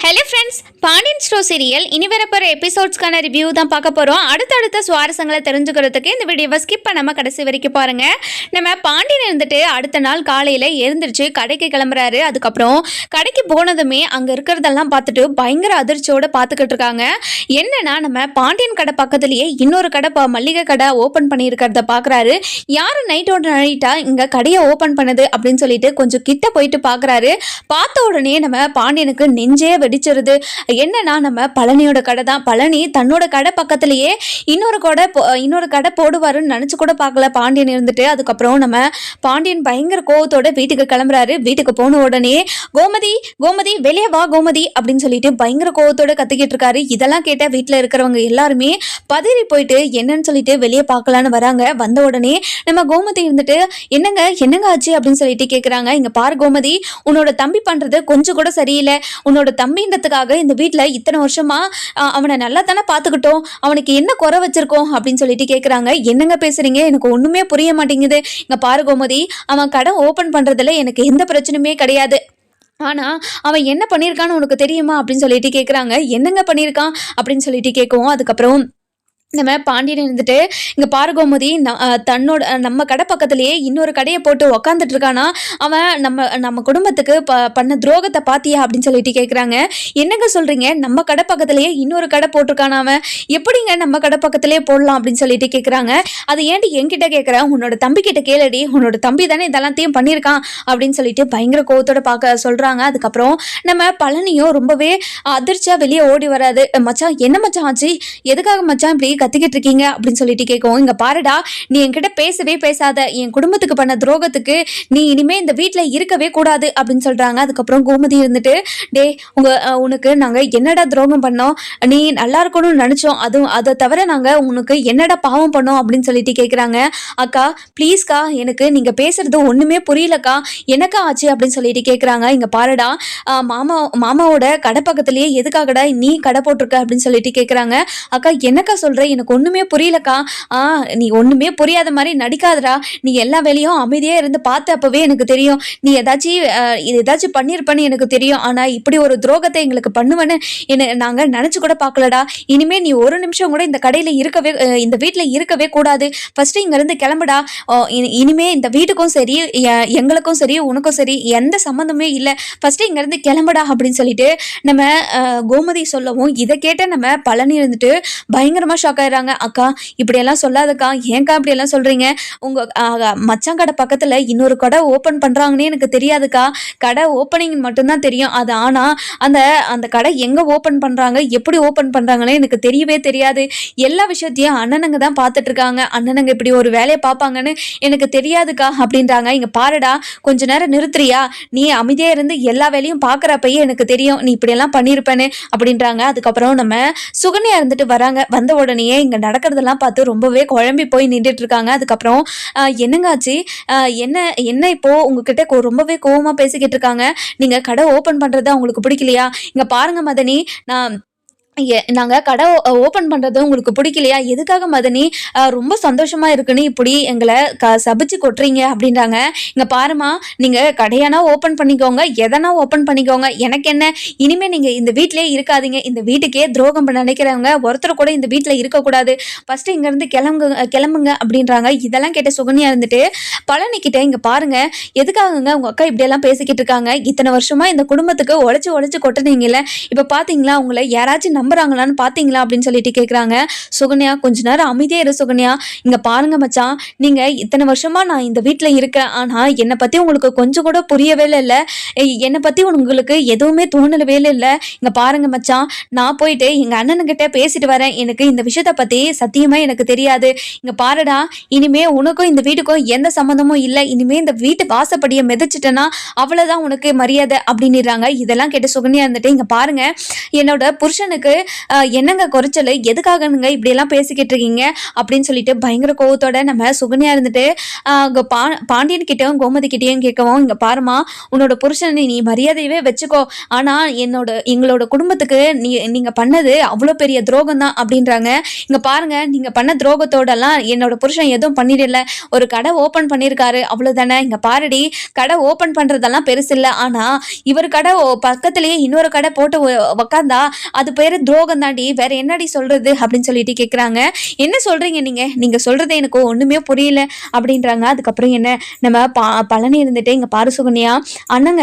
Hello friends Pandian stores serial இனி வரப்போகிற எபிசோட்ஸ்க்கான review தான் பார்க்க போகிறோம் அடுத்தடுத்த சுவாரஸ்யங்களை தெரிஞ்சுக்கிறதுக்கு இந்த வீடியோவை ஸ்கிப் பண்ணாமல் கடைசி வரைக்கும் பாருங்கள் நம்ம பாண்டியன் இருந்துட்டு அடுத்த நாள் காலையில் எழுந்திரிச்சு கடைக்கு கிளம்புறாரு. அதுக்கப்புறம் கடைக்கு போனதுமே அங்கே இருக்கிறதெல்லாம் பார்த்துட்டு பயங்கர அதிர்ச்சியோடு பார்த்துக்கிட்டு இருக்காங்க. என்னன்னா நம்ம பாண்டியன் கடை பக்கத்துலேயே இன்னொரு கடை இப்போ மல்லிகை கடை ஓப்பன் பண்ணியிருக்கிறத பார்க்குறாரு. யார் நைட்டோட நைட்டாக இங்கே கடையை ஓப்பன் பண்ணுது அப்படின்னு சொல்லிட்டு கொஞ்சம் கிட்ட போயிட்டு பார்க்குறாரு. பார்த்த உடனே நம்ம பாண்டியனுக்கு நெஞ்சே வெடிச்சிருது. என்னன்னா நம்ம பழனியோட கடை தான். பழனி தன்னோட கடை பக்கத்துலயே இன்னொரு கடை இன்னொரு கடை போடுவாருன்னு நினச்சி கூட பார்க்கல. பாண்டியன் இருந்துட்டு அதுக்கப்புறம் நம்ம பாண்டியன் பயங்கர கோவத்தோட வீட்டுக்கு கிளம்புறாரு. வீட்டுக்கு போன உடனே கோமதி கோமதி வெளியே வா கோமதி அப்படின்னு சொல்லிட்டு பயங்கர கோவத்தோட கத்திக்கிட்டு இருக்காரு. இதெல்லாம் கேட்ட வீட்டில் இருக்கிறவங்க எல்லாருமே பதறி போயிட்டு என்னன்னு சொல்லிட்டு வெளியே பார்க்கலான்னு வராங்க. வந்த உடனே நம்ம கோமதி இருந்துட்டு என்னங்க என்னங்க ஆச்சு? அப்படின்னு சொல்லிட்டு கேட்குறாங்க இங்கே பாரு கோமதி உன்னோட தம்பி பண்ணுறது கொஞ்சம் கூட சரியில்லை. உன்னோட தம்பி அப்படின்றதுக்காக இந்த வீட்டில் இத்தனை வருஷமா அவனை நல்லா தானே பார்த்துக்கிட்டோம். அவனுக்கு என்ன குறை வச்சிருக்கோம் அப்படின்னு சொல்லிட்டு கேட்குறாங்க என்னங்க பேசுறீங்க? எனக்கு ஒன்றுமே புரிய மாட்டேங்குது. இங்கே பாரு கோமதி அவன் கடை ஓப்பன் பண்ணுறதுல எனக்கு எந்த பிரச்சனையுமே கிடையாது. ஆனால் அவன் என்ன பண்ணியிருக்கான்னு உனக்கு தெரியுமா அப்படின்னு சொல்லிட்டு கேட்குறாங்க என்னங்க பண்ணியிருக்கான் அப்படின்னு சொல்லிட்டு கேட்கவும் அதுக்கப்புறம் நம்ம பாண்டியன் இருந்துட்டு இங்கே பாரகோமதி தன்னோட நம்ம கடை பக்கத்துலேயே இன்னொரு கடையை போட்டு உக்காந்துட்டு இருக்கானா? அவன் நம்ம நம்ம குடும்பத்துக்கு ப பண்ண துரோகத்தை பாத்தியா அப்படின்னு சொல்லிட்டு கேட்குறாங்க என்னங்க சொல்கிறீங்க நம்ம கடை பக்கத்துலேயே இன்னொரு கடை போட்டிருக்கானா அவன்? எப்படிங்க நம்ம கடை பக்கத்துலேயே போடலாம் அப்படின்னு சொல்லிட்டு கேட்குறாங்க அது ஏன்டி என்கிட்ட கேட்குறேன் உன்னோட தம்பி கிட்ட கேளடி. உன்னோட தம்பி தானே இதெல்லாத்தையும் பண்ணியிருக்கான் அப்படின்னு சொல்லிட்டு பயங்கர கோவத்தோட பார்க்க சொல்கிறாங்க அதுக்கப்புறம் நம்ம பழனியும் ரொம்பவே அதிர்ச்சியாக வெளியே ஓடி வராது. மச்சான் என்ன மச்சான் ஆச்சு? எதுக்காக மச்சான் இப்படி கத்திக்கிட்டு இருக்கீங்க அப்படின்னு சொல்லிட்டு கேட்கவும் இங்க பாருடா நீ என்கிட்ட பேசவே பேசாத. என் குடும்பத்துக்கு பண்ண துரோகத்துக்கு நீ இனிமே இந்த வீட்டில் இருக்கவே கூடாது அப்படின்னு சொல்றாங்க. அதுக்கப்புறம் கோமதி இருந்துட்டு டே உங்க உனக்கு நாங்க என்னடா துரோகம் பண்ணோம்? நீ நல்லா இருக்கணும்னு நினைச்சோம். அதுவும் அதை தவிர நாங்க உனக்கு என்னடா பாவம் பண்ணோம்? அப்படின்னு சொல்லிட்டு கேட்குறாங்க அக்கா ப்ளீஸ்க்கா எனக்கு நீங்க பேசுறது ஒண்ணுமே புரியலக்கா. எனக்கா ஆச்சு? அப்படின்னு சொல்லிட்டு கேட்குறாங்க இங்க பாருடா மாமா மாமாவோட கடை பக்கத்துலயே எதுக்காகடா நீ கடை போட்டிருக்க? அப்படின்னு சொல்லிட்டு கேட்குறாங்க அக்கா என்னக்கா சொல்ற? எனக்கு ஒன்றுமே புரியலக்கா. ஆ நீ ஒன்றுமே புரியாத மாதிரி நடிக்காதடா. நீ எல்லா வேலையும் அமைதியாக இருந்து பார்த்த அப்போவே எனக்கு தெரியும். நீ ஏதாச்சும் இது ஏதாச்சும் பண்ணியிருப்பேன்னு எனக்கு தெரியும். ஆனால் இப்படி ஒரு துரோகத்தை எங்களுக்கு பண்ணுவேன்னு என்ன நாங்கள் நினச்சி கூட பார்க்கலடா. இனிமேல் நீ ஒரு நிமிஷம் கூட இந்த கடையில் இருக்கவே இந்த வீட்டில் இருக்கவே கூடாது. ஃபஸ்ட்டு இங்கேருந்து கிளம்புடா. இனிமே இந்த வீட்டுக்கும் சரி எங்களுக்கும் சரி உனக்கும் சரி எந்த சம்மந்தமே இல்லை. ஃபஸ்ட்டு இங்கேருந்து கிளம்புடா அப்படின்னு சொல்லிட்டு நம்ம கோமதி சொல்லவும் இதை கேட்ட நம்ம பழனி இருந்துட்டு பயங்கரமாக ஷாக் ஆயிடுறாங்க அக்கா இப்படியெல்லாம் சொல்லாதக்கா. ஏன்க்கா இப்படியெல்லாம் சொல்கிறீங்க உங்கள் மச்சான் கடை பக்கத்தில் இன்னொரு கடை ஓப்பன் பண்ணுறாங்கன்னே எனக்கு தெரியாதுக்கா. கடை ஓப்பனிங் மட்டும்தான் தெரியும். அது ஆனால் அந்த அந்த கடை எங்கே ஓப்பன் பண்ணுறாங்க எப்படி ஓப்பன் பண்ணுறாங்கன்னே எனக்கு தெரியவே தெரியாது. எல்லா விஷயத்தையும் அண்ணனுங்க தான் பார்த்துட்ருக்காங்க. அண்ணனுங்க இப்படி ஒரு வேலையை பார்ப்பாங்கன்னு எனக்கு தெரியாதுக்கா அப்படின்றாங்க. இங்கே பாருடா கொஞ்ச நேரம் நிறுத்துறியா? நீ அமைதியாக இருந்து எல்லா வேலையும் பார்க்குறப்பயே எனக்கு தெரியும். நீ இப்படியெல்லாம் பண்ணியிருப்பேன்னு அப்படின்றாங்க. அதுக்கப்புறம் நம்ம சுகன்யா இருந்துட்டு வராங்க. வந்த உடனே உடனேயே இங்கே நடக்கிறதெல்லாம் பார்த்து ரொம்பவே குழம்பி போய் நின்றுட்டு இருக்காங்க. அதுக்கப்புறம் என்னங்காச்சு என்ன என்ன இப்போது உங்ககிட்ட கோ- ரொம்பவே கோவமாக பேசிக்கிட்டு இருக்காங்க? நீங்கள் கடை ஓப்பன் பண்ணுறது அவங்களுக்கு பிடிக்கலையா? இங்கே பாருங்க மதனி நான் எ- கடை ஓப்பன் பண்ணுறது உங்களுக்கு பிடிக்கலையா? எதுக்காக மதனி? ரொம்ப சந்தோஷமாக இருக்குன்னு இப்படி எங்களை க சபிச்சு கொட்டுறீங்க அப்படின்றாங்க. இங்கே பாருமா நீங்கள் கடையானா ஓப்பன் பண்ணிக்கோங்க எதனா ஓப்பன் பண்ணிக்கோங்க. எனக்கு என்ன? இனிமேல் நீங்கள் இந்த வீட்டிலே இருக்காதீங்க. இந்த வீட்டுக்கே துரோகம் பண்ண நினைக்கிறவங்க ஒருத்தர் கூட இந்த வீட்டில் இருக்கக்கூடாது. ஃபஸ்ட்டு இங்கேருந்து கிளம்புங்க கிளம்புங்க அப்படின்றாங்க. இதெல்லாம் கேட்ட சுகன்யா இருந்துட்டு பழனிக்கிட்ட இங்கே பாருங்கள் பாருங்க. எதுக்காகங்க உங்கள் அக்கா இப்படியெல்லாம் பேசிக்கிட்டு இருக்காங்க? இத்தனை வருஷமாக இந்த குடும்பத்துக்கு உழைச்சி உழைச்சி கொட்டுனீங்கல்ல. இப்போ பார்த்தீங்களா உங்களை யாராச்சும் நம்ம நம்புறாங்களான்னு பாத்தீங்களா அப்படின்னு சொல்லிட்டு கேக்குறாங்க. சுகன்யா கொஞ்ச நேரம் அமைதியா இரு சுகன்யா. இங்க பாருங்க மச்சான் நீங்க இத்தனை வருஷமா நான் இந்த வீட்டில் இருக்கேன். ஆனா என்னை பத்தி உங்களுக்கு கொஞ்சம் கூட புரியவே இல்ல. என்னை பத்தி உங்களுக்கு எதுவுமே தோணலவே இல்ல. இங்க பாருங்க மச்சான் நான் போயிட்டு எங்க அண்ணனுக்கிட்ட பேசிட்டு வரேன். எனக்கு இந்த விஷயத்த பத்தி சத்தியமா எனக்கு தெரியாது. இங்க பாருடா இனிமே உனக்கும் இந்த வீட்டுக்கும் எந்த சம்மந்தமும் இல்லை. இனிமே இந்த வீட்டு வாசப்படியை மிதிச்சிட்டேன்னா அவ்வளவுதான் உனக்கு மரியாதை அப்படின்னுறாங்க. இதெல்லாம் கேட்டு சுகன்யா இருந்துட்டு இங்க பாருங்க. என்னோட புருஷனுக்கு என்னங்க குறைச்சல்? எதுக்காகனுங்க இப்படியெல்லாம் பேசிக்கிட்டு இருக்கீங்க அப்படின்னு சொல்லிட்டு பயங்கர கோவத்தோட நம்ம சுகன்யா இருந்துட்டு பா பாண்டியன் கிட்டயும் கோமதி கிட்டயும் கேட்கவும் இங்க பாருமா உன்னோட புருஷனை நீ மரியாதையவே வச்சுக்கோ. ஆனா என்னோட எங்களோட குடும்பத்துக்கு நீ நீங்க பண்ணது அவ்வளோ பெரிய துரோகம் தான் அப்படின்றாங்க. இங்க பாருங்க நீங்க பண்ண துரோகத்தோடலாம் என்னோட புருஷன் எதுவும் பண்ணிடல. ஒரு கடை ஓபன் பண்ணியிருக்காரு அவ்வளவுதானே. இங்க பாருடி கடை ஓபன் பண்றதெல்லாம் பெருசு இல்லை. ஆனா இவர் கடை பக்கத்துலேயே இன்னொரு கடை போட்டு உக்காந்தா அது பேரு துரோகம் தாண்டி வேற என்னடி சொல்றது அப்படின்னு சொல்லிட்டு கேட்குறாங்க என்ன சொல்றீங்க நீங்க? நீங்க சொல்றது எனக்கு ஒண்ணுமே புரியல அப்படின்றாங்க. அதுக்கப்புறம் என்ன? நம்ம பா பழனி இருந்துட்டு இங்க பாரு சுகன்யா அண்ணங்க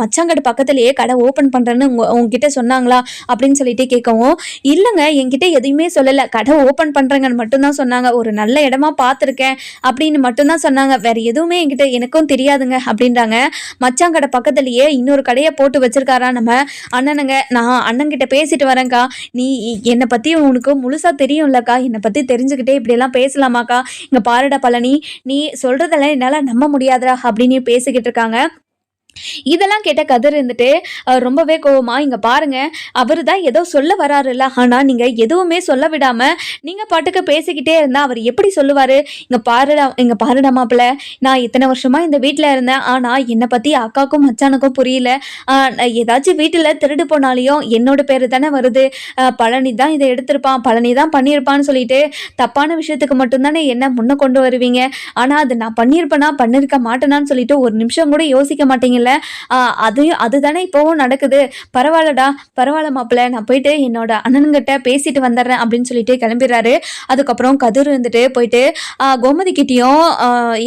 மச்சாங்கடு பக்கத்துலயே கடை ஓபன் பண்றேன்னு உங்க உங்ககிட்ட சொன்னாங்களா அப்படின்னு சொல்லிட்டு கேட்கவும் இல்லைங்க என்கிட்ட எதையுமே சொல்லல. கடை ஓபன் பண்றேங்கன்னு மட்டும்தான் சொன்னாங்க. ஒரு நல்ல இடமா பார்த்துருக்கேன் அப்படின்னு மட்டும்தான் சொன்னாங்க. வேற எதுவுமே என்கிட்ட எனக்கும் தெரியாதுங்க அப்படின்றாங்க. மச்சாங்கடை பக்கத்துலயே இன்னொரு கடையை போட்டு வச்சிருக்காரா நம்ம அண்ணனுங்க? நான் அண்ணங்கிட்ட பேசிட்டு வரேன்க்கா. நீ என்னை பத்தி உனக்கு முழுசா தெரியும்லக்கா. என்னை பத்தி தெரிஞ்சுக்கிட்டே இப்படியெல்லாம் பேசலாமாக்கா. இங்க பாருடா பழனி. நீ சொல்றதெல்லாம் என்னால நம்ப முடியாதுடா அப்படின்னு பேசிக்கிட்டு இருக்காங்க. இதெல்லாம் கேட்ட கதிர் இருந்துட்டு ரொம்பவே கோவமா இங்க பாருங்க அவர் தான் ஏதோ சொல்ல வராருல்ல. ஆனா நீங்க எதுவுமே சொல்ல விடாம நீங்க பாட்டுக்கு பேசிக்கிட்டே இருந்தா அவர் எப்படி சொல்லுவாரு? இங்க பாருடா இங்க பாருடா மாப்பிள்ள நான் இத்தனை வருஷமா இந்த வீட்டில் இருந்தேன். ஆனா என்னை பத்தி அக்காக்கும் மச்சானுக்கும் புரியல. நான் ஏதாச்சும் வீட்டுல திருடு போனாலையும் என்னோட பேரு தானே வருது. பழனி தான் இதை எடுத்திருப்பான் பழனி தான் பண்ணியிருப்பான்னு சொல்லிட்டு தப்பான விஷயத்துக்கு மட்டும்தானே என்ன முன்ன கொண்டு வருவீங்க? ஆனா அது நான் பண்ணியிருப்பேனா பண்ணிருக்க மாட்டேனான்னு சொல்லிட்டு ஒரு நிமிஷம் கூட யோசிக்க மாட்டீங்கல்ல? ஆஹ் அது அதுதானே இப்போவும் நடக்குது. பரவாயில்லடா பரவாயில்ல மாப்பிள்ள நான் போயிட்டு என்னோட அண்ணனுங்கிட்ட பேசிட்டு வந்துடுறேன் அப்படின்னு சொல்லிட்டு கிளம்பிடுறாரு. அதுக்கப்புறம் கதிர் இருந்துட்டு போயிட்டு ஆஹ் கோமதி கிட்டேயும்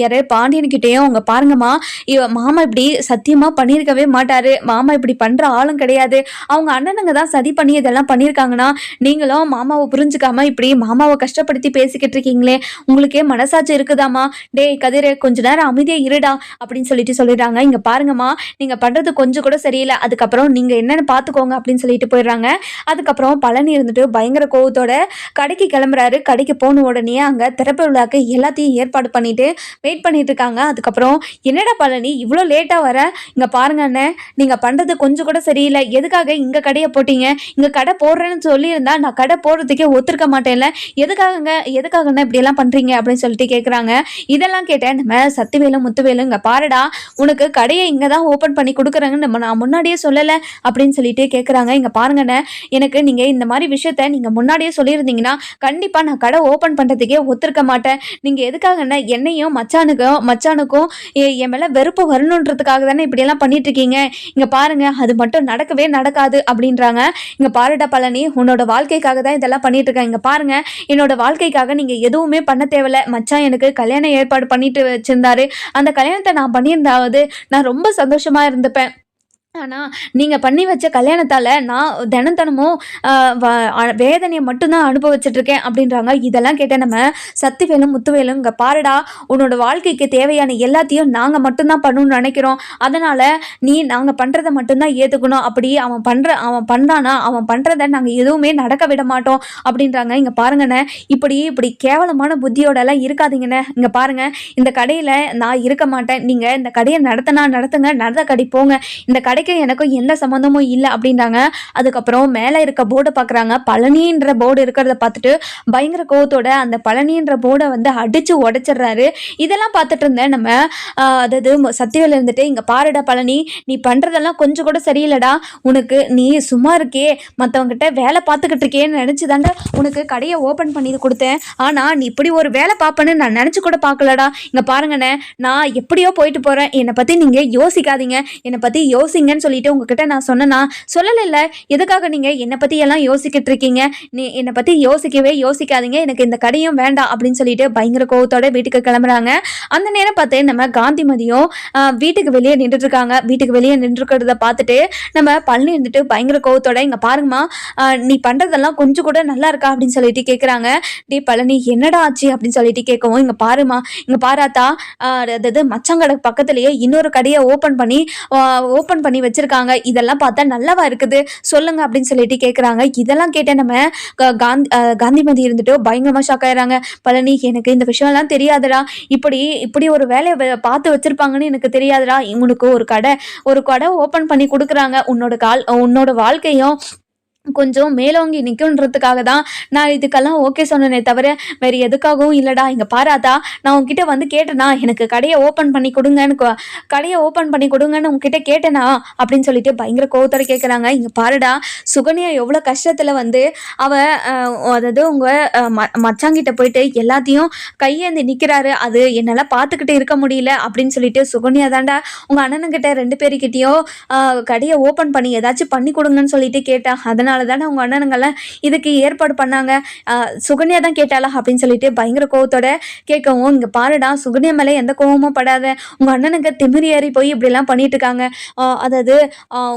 யாரு பாண்டியன் கிட்டேயும் அவங்க பாருங்கம்மா இவ மாமா இப்படி சத்தியமா பண்ணியிருக்கவே மாட்டாரு. மாமா இப்படி பண்ற ஆளும் கிடையாது. அவங்க அண்ணனுங்க தான் சதி பண்ணி இதெல்லாம் பண்ணியிருக்காங்கன்னா நீங்களும் மாமாவை புரிஞ்சுக்காம இப்படி மாமாவை கஷ்டப்படுத்தி பேசிக்கிட்டு இருக்கீங்களே. உங்களுக்கே மனசாட்சி இருக்குதாம்மா? டேய் கதிரே கொஞ்ச நேரம் அமைதியா இருடா அப்படின்னு சொல்லிட்டு சொல்லிடுறாங்க. இங்க பாருங்கம்மா நீங்க பண்றது கொஞ்சம் கூட சரியில்லை. அதுக்கப்புறம் நீங்க என்னென்னு பாத்துக்கோங்க அப்படின்னு சொல்லிட்டு போயிடுறாங்க. அதுக்கப்புறம் பழனி இருந்துட்டு பயங்கர கோவத்தோட கடைக்கு கிளம்புறாரு. கடைக்கு போன உடனே அங்க திறப்பு விழாக்கு எல்லாத்தையும் ஏற்பாடு பண்ணிட்டு வெயிட் பண்ணிட்டு இருக்காங்க. அதுக்கப்புறம் என்னடா பழனி இவ்வளோ லேட்டா வர? இங்க பாருங்க அண்ணன் நீங்க பண்றது கொஞ்சம் கூட சரியில்லை. எதுக்காக இங்க கடையை போட்டீங்க? இங்க கடை போடுறேன்னு சொல்லியிருந்தா நான் கடை போடுறதுக்கே ஒத்துருக்க மாட்டேன்ல. எதுக்காகங்க எதுக்காகண்ணா இப்படி எல்லாம் பண்றீங்க அப்படின்னு சொல்லிட்டு கேட்குறாங்க இதெல்லாம் கேட்டேன் நம்ம சத்துவேலும் முத்துவேலும் இங்க பாருடா உனக்கு கடையை இங்கே தான் ஓப்பன் பண்ணி கொடுக்குறாங்கன்னு நம்ம நான் முன்னாடியே சொல்லலை அப்படின்னு சொல்லிட்டு கேட்குறாங்க இங்கே பாருங்கண்ணே எனக்கு நீங்கள் இந்த மாதிரி விஷயத்த நீங்கள் முன்னாடியே சொல்லியிருந்தீங்கன்னா கண்டிப்பாக நான் கடை ஓப்பன் பண்ணுறதுக்கே ஒத்துருக்க மாட்டேன். நீங்கள் எதுக்காகண்ணே என்னையும் மச்சானுக்கும் மச்சானுக்கும் எ- என் மேலே வெறுப்பு வரணுன்றதுக்காக தானே இப்படியெல்லாம் பண்ணிட்டுருக்கீங்க? இங்கே பாருங்க அது மட்டும் நடக்கவே நடக்காது அப்படின்றாங்க. இங்கே பாருடா பழனி உன்னோட வாழ்க்கைக்காக தான் இதெல்லாம் பண்ணிட்டுருக்கேன். இங்கே பாருங்க என்னோட வாழ்க்கைக்காக நீங்கள் எதுவுமே பண்ண தேவையில்ல. மச்சான் எனக்கு கல்யாணம் ஏற்பாடு பண்ணிட்டு வச்சிருந்தாரு. அந்த கல்யாணத்தை நான் பண்ணியிருந்தாவது நான் ரொம்ப சந்தோஷமா இருந்துப்பேன். ஆனால் நீங்கள் பண்ணி வச்ச கல்யாணத்தால் நான் தினம் தினமும் வ- வேதனையை மட்டும்தான் அனுபவிச்சிட்ருக்கேன் அப்படின்றாங்க. இதெல்லாம் கேட்ட நம்ம சத்திவேலும் முத்துவேலும் இங்கே பாருடா உன்னோட வாழ்க்கைக்கு தேவையான எல்லாத்தையும் நாங்கள் மட்டும்தான் பண்ணணும்னு நினைக்கிறோம். அதனால் நீ நாங்கள் பண்ணுறதை மட்டும்தான் ஏற்றுக்கணும் அப்படி அவன் பண்ணுற அவன் பண்ணுறானா அவன் பண்ணுறத நாங்கள் எதுவுமே நடக்க விட மாட்டோம் அப்படின்றாங்க. இங்கே பாருங்கண்ணே இப்படி இப்படி கேவலமான புத்தியோடலாம் இருக்காதீங்கண்ணே. இங்கே பாருங்க இந்த கடையில் நான் இருக்க மாட்டேன். நீங்கள் இந்த கடையை நடத்தினா நடத்துங்க நடந்த கடை போங்க. இந்த கடை கடைக்கும் எனக்கும் எந்த சம்மந்தமும் இல்லை அப்படின்றாங்க. அதுக்கப்புறம் மேலே இருக்க போர்டை பார்க்குறாங்க பழனின்ற போர்டு இருக்கிறத பார்த்துட்டு பயங்கர கோவத்தோட அந்த பழனின்ற போர்டை வந்து அடித்து உடைச்சிடுறாரு. இதெல்லாம் பார்த்துட்டு இருந்தேன் நம்ம அதாவது சத்தியில் இருந்துட்டு இங்கே பாருடா பழனி நீ பண்ணுறதெல்லாம் கொஞ்சம் கூட சரியில்லைடா. உனக்கு நீ சும்மா இருக்கே மற்றவங்கிட்ட வேலை பார்த்துக்கிட்டு இருக்கேன்னு நினச்சி தாண்டா உனக்கு கடையை ஓப்பன் பண்ணி கொடுத்தேன். ஆனால் நீ இப்படி ஒரு வேலை பார்ப்பேன்னு நான் நினச்சி கூட பார்க்கலடா. இங்கே பாருங்கண்ணே நான் எப்படியோ போயிட்டு போகிறேன் என்னை பற்றி நீங்கள் யோசிக்காதீங்க. என்னை பற்றி யோசிங்க. இருக்கீங்கன்னு சொல்லிட்டு உங்ககிட்ட நான் சொன்னேன்னா சொல்லலைல்ல. எதுக்காக நீங்கள் என்னை பற்றி எல்லாம் யோசிக்கிட்டு இருக்கீங்க? நீ என்னை பற்றி யோசிக்கவே யோசிக்காதீங்க. எனக்கு இந்த கடையும் வேண்டாம் அப்படின்னு சொல்லிட்டு பயங்கர கோவத்தோட வீட்டுக்கு கிளம்புறாங்க. அந்த நேரம் பார்த்து நம்ம காந்திமதியும் வீட்டுக்கு வெளியே நின்றுட்டு இருக்காங்க. வீட்டுக்கு வெளியே நின்றுக்கிறத பார்த்துட்டு நம்ம பழனி இருந்துட்டு பயங்கர கோவத்தோட இங்கே பாருங்கம்மா நீ பண்ணுறதெல்லாம் கொஞ்சம் கூட நல்லா இருக்கா? அப்படின்னு சொல்லிட்டு கேட்குறாங்க டே பழனி என்னடா ஆச்சு? அப்படின்னு சொல்லிட்டு கேட்கவும் இங்கே பாருமா இங்கே பாராத்தா அதாவது மச்சங்கடை பக்கத்துலேயே இன்னொரு கடையை ஓப்பன் பண்ணி ஓப்பன் பண்ணி வச்சிருக்காங்க. இதெல்லாம் பார்த்தா நல்லவா இருக்குது? சொல்லுங்க அப்படின்னு சொல்லிட்டு கேட்குறாங்க இதெல்லாம் கேட்ட நம்ம காந்தி காந்திமதி இருந்துட்டு பயங்கரமாக ஷாக் ஆயிடுறாங்க பழனி எனக்கு இந்த விஷயம்லாம் தெரியாதுடா. இப்படி இப்படி ஒரு வேலையை வ- பார்த்து வச்சிருப்பாங்கன்னு எனக்கு தெரியாதுடா. உனக்கு ஒரு கடை ஒரு கடை ஓப்பன் பண்ணி கொடுக்குறாங்க. உன்னோட கால் உன்னோட வாழ்க்கையும் கொஞ்சம் மேலோங்கி நிற்கணுன்றதுக்காக தான் நான் இதுக்கெல்லாம் ஓகே சொன்னேனே தவிர வேறு எதுக்காகவும் இல்லைடா. இங்கே பாராதா நான் உங்ககிட்ட வந்து கேட்டேனா எனக்கு கடையை ஓப்பன் பண்ணி கொடுங்கன்னு கடையை ஓப்பன் பண்ணி கொடுங்கன்னு உங்ககிட்ட கேட்டேனா அப்படின்னு சொல்லிட்டு பயங்கர கோவத்தோட கேட்குறாங்க இங்கே பாருடா சுகன்யா எவ்வளோ கஷ்டத்தில் வந்து அவ அதாவது உங்கள் ம மச்சாங்கிட்ட போயிட்டு எல்லாத்தையும் கையேந்தி நிற்கிறாரு அது என்னால் பார்த்துக்கிட்டு இருக்க முடியல அப்படின்னு சொல்லிட்டு சுகன்யா தாண்டா உங்கள் அண்ணனுங்கிட்ட ரெண்டு பேருக்கிட்டேயும் கடையை ஓப்பன் பண்ணி ஏதாச்சும் பண்ணி கொடுங்கன்னு சொல்லிட்டு கேட்டேன் அதனால் தானே உங்கள் அண்ணனுங்களாம் இதுக்கு ஏற்பாடு பண்ணாங்க. சுகன்யா தான் கேட்டாளா அப்படின்னு சொல்லிட்டு பயங்கர கோவத்தோட கேட்கவும் இங்கே பாருடா சுகன்யா மேலே எந்த கோவமும் படாத. உங்கள் அண்ணனுக்கு திமிரி ஏறி போய் இப்படிலாம் பண்ணிட்டு இருக்காங்க அதாவது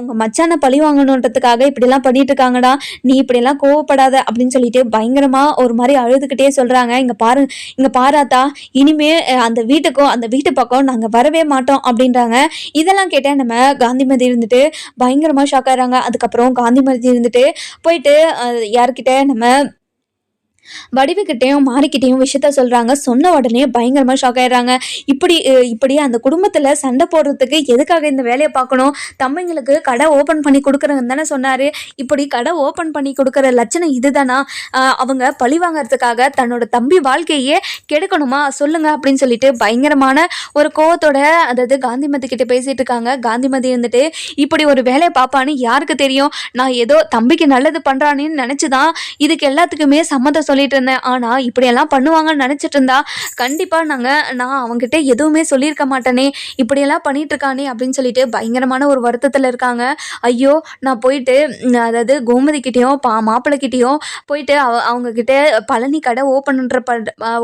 உங்கள் மச்சானை பழி வாங்கணுன்றதுக்காக இப்படிலாம் பண்ணிட்டு இருக்காங்கடா நீ இப்படிலாம் கோவப்படாத. அப்படின்னு சொல்லிட்டு பயங்கரமாக ஒரு மாதிரி அழுதுகிட்டே சொல்கிறாங்க இங்கே பாரு இங்கே பாராத்தா இனிமே அந்த வீட்டுக்கும் அந்த வீட்டு பக்கம் நாங்கள் வரவே மாட்டோம். அப்படின்றாங்க. இதெல்லாம் கேட்டால் நம்ம காந்திமதி இருந்துட்டு பயங்கரமாக ஷாக் ஆகிறாங்க அதுக்கப்புறம் காந்திமதி இருந்துட்டு போயிட்டு யார்கிட்ட நம்ம வடிவுக்கிட்டையும் மாறிக்கிட்டையும் விஷயத்த சொல்கிறாங்க சொன்ன உடனே பயங்கரமாக ஷாக் ஆயிடுறாங்க. இப்படி இப்படி அந்த குடும்பத்தில் சண்டை போடுறதுக்கு எதுக்காக இந்த வேலையை பார்க்கணும்? தம்பிங்களுக்கு கடை ஓப்பன் பண்ணி கொடுக்குறேன்னு தானே சொன்னார். இப்படி கடை ஓப்பன் பண்ணி கொடுக்குற லட்சணம் இதுதானா? அவங்க பழி வாங்குறதுக்காக தன்னோட தம்பி வாழ்க்கையே கெடுக்கணுமா? சொல்லுங்க அப்படின்னு சொல்லிட்டு பயங்கரமான ஒரு கோவத்தோட அதாவது காந்திமதி கிட்ட பேசிட்டு இருக்காங்க. காந்திமதி இருந்துட்டு இப்படி ஒரு வேலையை பார்ப்பான்னு யாருக்கு தெரியும்? நான் ஏதோ தம்பிக்கு நல்லது பண்ணுறானேன்னு நினச்சி தான் இதுக்கு எல்லாத்துக்குமே சம்மதம் சொல்லிட்டு இருந்தேன். ஆனால் இப்படியெல்லாம் பண்ணுவாங்கன்னு நினச்சிட்டு இருந்தா கண்டிப்பாக நாங்கள் நான் அவங்ககிட்ட எதுவுமே சொல்லியிருக்க மாட்டேனே. இப்படியெல்லாம் பண்ணிட்டு இருக்கானே அப்படின்னு சொல்லிட்டு பயங்கரமான ஒரு வருத்தத்தில் இருக்காங்க. ஐயோ நான் போயிட்டு அதாவது கோமதிக்கிட்டேயும் பா மாப்பிள்ளைக்கிட்டேயும் போயிட்டு அவ அவங்கக்கிட்ட பழனி கடை ஓப்பன்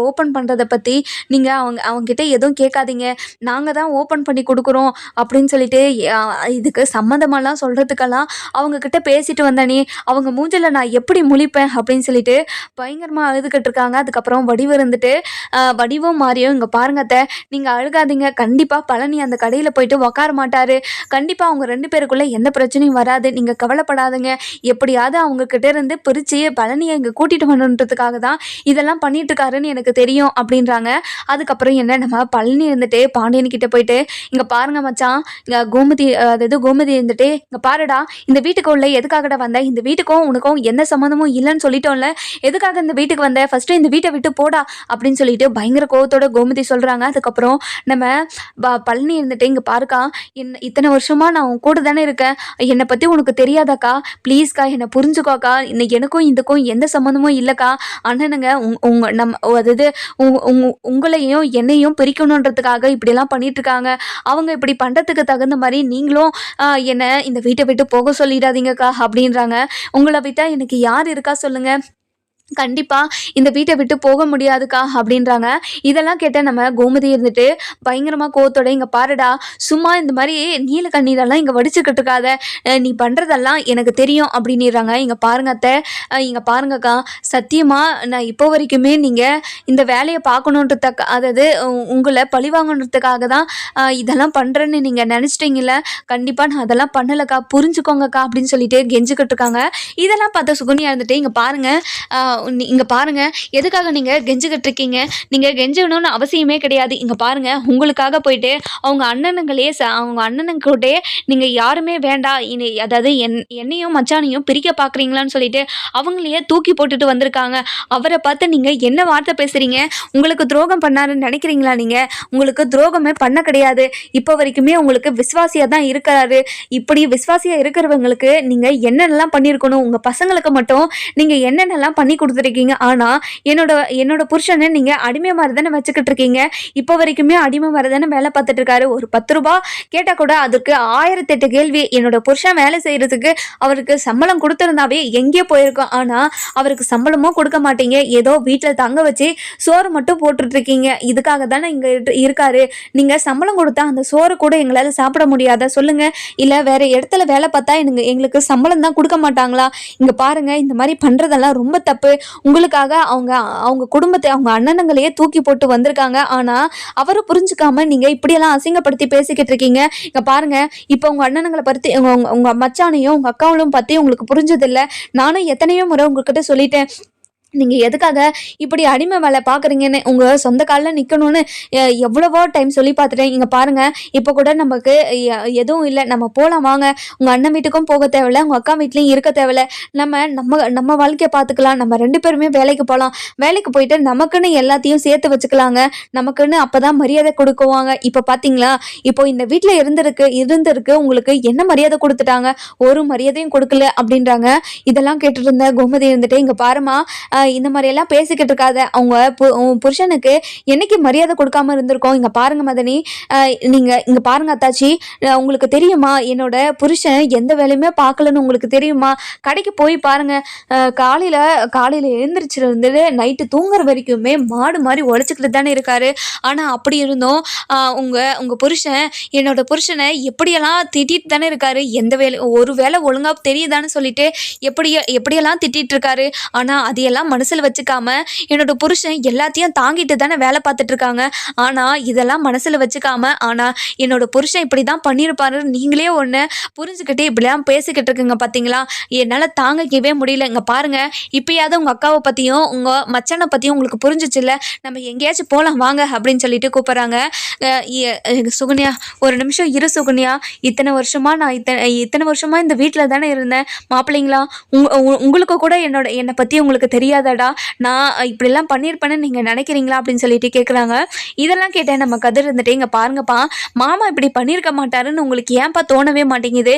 ஓப்பன் பண்ணுறதை பற்றி நீங்கள் அவங்க அவங்ககிட்ட எதுவும் கேட்காதீங்க. நாங்கள் தான் ஓப்பன் பண்ணி கொடுக்குறோம் அப்படின்னு சொல்லிட்டு இதுக்கு சம்மந்தமெல்லாம் சொல்கிறதுக்கெல்லாம் அவங்கக்கிட்ட பேசிட்டு வந்தானே. அவங்க மூஞ்சில் நான் எப்படி முழிப்பேன் அப்படின்னு சொல்லிட்டு பயங்கரமாக அழுதுகிட்டு இருக்காங்க அதுக்கப்புறம் வடிவு இருந்துட்டு வடிவும் மாறியும். இங்கே பாருங்க அத்தை நீங்கள் அழுகாதீங்க. கண்டிப்பாக பழனி அந்த கடையில் போயிட்டு உக்கார மாட்டார். கண்டிப்பாக அவங்க ரெண்டு பேருக்குள்ளே எந்த பிரச்சனையும் வராது. நீங்கள் கவலைப்படாதீங்க. எப்படியாவது அவங்கக்கிட்ட இருந்து பிரித்து பழனியை இங்கே கூட்டிகிட்டு வரணுன்றதுக்காக தான் இதெல்லாம் பண்ணிட்டுருக்காருன்னு எனக்கு தெரியும் அப்படின்றாங்க. அதுக்கப்புறம் என்ன நம்ம பழனி இருந்துட்டு பாண்டியன்கிட்ட போயிட்டு இங்கே பாருங்க மச்சான் இங்கே கோமதி அதாவது கோமதி இருந்துட்டு இங்கே பாருடா இந்த வீட்டுக்கு உள்ள எதுக்காகடா வந்த? இந்த வீட்டுக்கும் உனக்கும் எந்த சம்மந்தமும் இல்லைன்னு சொல்லிட்டோம்ல. எதுக்காக இந்த வீட்டுக்கு வந்த? ஃபஸ்ட்டு இந்த வீட்டை விட்டு போடா அப்படின்னு சொல்லிட்டு பயங்கர கோவத்தோட கோமதி சொல்கிறாங்க அதுக்கப்புறம் நம்ம ப- பழனி இருந்துட்டு இங்கே பாருக்கா என்ன இத்தனை வருஷமாக நான் உன் கூட தானே இருக்கேன். என்னை பற்றி உனக்கு தெரியாதாக்கா? ப்ளீஸ்க்கா என்னை புரிஞ்சுக்கோக்கா. இன்னைக்கு எனக்கும் இதுக்கும் எந்த சம்மந்தமும் இல்லைக்கா. அண்ணனுங்க உங்- உங்க நம்ம அதாவது உங் உங்களையும் என்னையும் பிரிக்கணுன்றதுக்காக இப்படிலாம் பண்ணிகிட்ருக்காங்க அவங்க இப்படி பண்ணுறதுக்கு தகுந்த மாதிரி நீங்களும் என்னை இந்த வீட்டை விட்டு போக சொல்லிடாதீங்கக்கா அப்படின்றாங்க. உங்களை விட்டால் எனக்கு யார் இருக்கா சொல்லுங்கள் கண்டிப்பாக இந்த வீட்டை விட்டு போக முடியாதுக்கா அப்படின்றாங்க. இதெல்லாம் கேட்ட நம்ம கோமதி இருந்துட்டு பயங்கரமாக கோவத்தோட இங்கே பாருடா சும்மா இந்த மாதிரி நீல கண்ணீரெல்லாம் இங்கே வடிச்சுக்கிட்டு இருக்காத நீ பண்ணுறதெல்லாம் எனக்கு தெரியும் அப்படின்னுறாங்க. இங்கே பாருங்க அத்தை. இங்கே பாருங்கக்கா. சத்தியமாக நான் இப்போ வரைக்குமே நீங்கள் இந்த வேலையை பார்க்கணுன்றதுக்கு அதாவது உங்களை பழி வாங்கணுன்றதுக்காக தான் இதெல்லாம் பண்ணுறேன்னு நீங்கள் நினச்சிட்டிங்கள கண்டிப்பாக நான் அதெல்லாம் பண்ணலக்கா. புரிஞ்சுக்கோங்கக்கா அப்படின்னு சொல்லிட்டு கெஞ்சிக்கிட்டு இருக்காங்க இதெல்லாம் பார்த்தா சுகுனியா இருந்துட்டு இங்கே பாருங்கள் இங்கே பாருங்கள் எதுக்காக நீங்கள் கெஞ்சிக்கிட்டு இருக்கீங்க? நீங்கள் கெஞ்சணும்னு அவசியமே கிடையாது. இங்கே பாருங்கள் உங்களுக்காக போயிட்டு அவங்க அண்ணனுங்களே ச- அவங்க அண்ணனுங்கிட்டே நீங்கள் யாருமே வேண்டாம் இனி அதாவது என் என்னையும் மச்சானையும் பிரிக்க பார்க்குறீங்களான்னு சொல்லிட்டு அவங்களையே தூக்கி போட்டுட்டு வந்திருக்காங்க. அவரை பார்த்து நீங்கள் என்ன வார்த்தை பேசுகிறீங்க உங்களுக்கு துரோகம் பண்ணாருன்னு நினைக்கிறீங்களா நீங்கள் உங்களுக்கு துரோகமே பண்ண கிடையாது. இப்போ வரைக்குமே உங்களுக்கு விஸ்வாசியாக தான் இருக்கிறாரு. இப்படி விஸ்வாசியாக இருக்கிறவங்களுக்கு நீங்கள் என்னென்னலாம் பண்ணியிருக்கணும் உங்கள் பசங்களுக்கு மட்டும் நீங்கள் என்னென்னலாம் பண்ணி கொடுத்துருக்கீங்க. ஆனால் என்னோட என்னோட புருஷனை நீங்கள் அடிமை மாதிரி தானே வச்சுக்கிட்டு இருக்கீங்க. இப்போ வரைக்குமே அடிமை மாதிரி தானே வேலை பார்த்துட்டு இருக்காரு. ஒரு பத்து ரூபா கேட்டால் கூட அதுக்கு ஆயிரத்தெட்டு கேள்வி என்னோட புருஷன் வேலை செய்கிறதுக்கு அவருக்கு சம்பளம் கொடுத்துருந்தாவே எங்கேயோ போயிருக்கோம். ஆனால் அவருக்கு சம்பளமும் கொடுக்க மாட்டீங்க. ஏதோ வீட்டில் தங்க வச்சு சோறு மட்டும் போட்டுட்ருக்கீங்க இதுக்காக தானே இங்கே இருக்காரு. நீங்கள் சம்பளம் கொடுத்தா அந்த சோறு கூட எங்களால் சாப்பிட முடியாதா? சொல்லுங்கள் இல்லை வேற இடத்துல வேலை பார்த்தா எனக்கு எங்களுக்கு சம்பளம் தான் கொடுக்க மாட்டாங்களா? இங்கே பாருங்கள் இந்த மாதிரி பண்ணுறதெல்லாம் ரொம்ப தப்பு. உங்களுக்காக அவங்க அவங்க குடும்பத்தை அவங்க அண்ணனுங்களையே தூக்கி போட்டு வந்திருக்காங்க. ஆனா அவரை புரிஞ்சுக்காம நீங்க இப்படியெல்லாம் அசிங்கப்படுத்தி பேசிக்கிட்டு இருக்கீங்க. இங்க பாருங்க இப்போ உங்க அண்ணனுங்களை பத்தி உங்க உங்க- மச்சானையும் உங்க அக்காவளும் பத்தி உங்களுக்கு புரிஞ்சதில்லை. நானும் எத்தனையோ முறை உங்ககிட்ட சொல்லிட்டேன். நீங்கள் எதுக்காக இப்படி அடிமை வேலை பார்க்குறீங்கன்னு உங்கள் சொந்த காலில் நிற்கணும்னு எவ்வளவோ டைம் சொல்லி பார்த்துட்டேன். இங்கே பாருங்கள் இப்போ கூட நமக்கு எதுவும் இல்லை. நம்ம போகலாம் வாங்க. உங்கள் அண்ணன் வீட்டுக்கும் போக தேவையில்ல உங்கள் அக்கா வீட்லேயும் இருக்க தேவையில்ல. நம்ம நம்ம நம்ம வாழ்க்கையை பார்த்துக்கலாம். நம்ம ரெண்டு பேருமே வேலைக்கு போகலாம் வேலைக்கு போயிட்டு நமக்குன்னு எல்லாத்தையும் சேர்த்து வச்சுக்கலாங்க. நமக்குன்னு அப்போ தான் மரியாதை கொடுக்குவாங்க. இப்போ பார்த்தீங்களா இப்போ இந்த வீட்டில் இருந்திருக்கு இருந்திருக்கு. உங்களுக்கு என்ன மரியாதை கொடுத்துட்டாங்க? ஒரு மரியாதையும் கொடுக்கல அப்படின்றாங்க. இதெல்லாம் கேட்டுட்டு இருந்த கோமதி இருந்துட்டு இங்கே பாருமா இந்த மாதிரி எல்லாம் பேசிக்கிட்டு இருக்காத. அவங்க புருஷனுக்கு என்னைக்கு மரியாதை கொடுக்காம இருந்திருக்கோம். இங்க பாருங்க மதனி. நீங்கள் நீங்க இங்க பாருங்க அத்தாச்சி. உங்களுக்கு தெரியுமா? என்னோட புருஷன் எந்த வேலையுமே பார்க்கலன்னு உங்களுக்கு தெரியுமா? கடைக்கு போய் பாருங்க. காலையில் காலையில காலையில எழுந்திரிச்சிருந்து நைட்டு தூங்குற வரைக்குமே மாடு மாதிரி உழைச்சிக்கிட்டு தானே இருக்காரு. ஆனா அப்படி இருந்தும் உங்கள் உங்க உங்க புருஷன் என்னோட புருஷனை எப்படியெல்லாம் திட்டிட்டு தானே இருக்காரு? எந்த வேலை ஒரு வேலை ஒழுங்கா தெரியுதான்னு சொல்லிட்டு எப்படி எப்படியெல்லாம் திட்டிட்டு இருக்காரு? ஆனா அதையெல்லாம் மனசில் வச்சுக்காம என்னோட புருஷன் எல்லாத்தையும் தாங்கிட்டு தானே வேலை பார்த்துட்டு இருக்காங்க. ஆனால் இதெல்லாம் மனசில் வச்சுக்காம ஆனால் என்னோட புருஷன் இப்படி தான் பண்ணியிருப்பாரு நீங்களே ஒன்று புரிஞ்சுக்கிட்டு இப்படிலாம் பேசிக்கிட்டு இருக்குங்க பார்த்தீங்களா என்னால் தாங்கிக்கவே முடியல இங்கே பாருங்க இப்பயாவது உங்கள் அக்காவை பற்றியும் உங்கள் மச்சானை பற்றியும் உங்களுக்கு புரிஞ்சிச்சுல்ல? நம்ம எங்கேயாச்சும் போகலாம் வாங்க அப்படின்னு சொல்லிட்டு கூப்பிட்றாங்க. சுகன்யா ஒரு நிமிஷம் இரு சுகன்யா. இத்தனை வருஷமாக நான் இத்தனை இத்தனை வருஷமாக இந்த வீட்டில் தானே இருந்தேன். மாப்பிள்ளைங்களா உங்க உங்களுக்கு கூட என்னோட என்னை பற்றி உங்களுக்கு தெரியாது. முடியாதடா நான் இப்படிலாம் பண்ணியிருப்பேன்னு நீங்கள் நினைக்கிறீங்களா அப்படின்னு சொல்லிட்டு கேட்குறாங்க இதெல்லாம் கேட்டேன் நம்ம கதிர் இருந்துட்டு இங்கே பாருங்கப்பா மாமா இப்படி பண்ணியிருக்க மாட்டாருன்னு உங்களுக்கு ஏன்ப்பா தோணவே மாட்டேங்குது?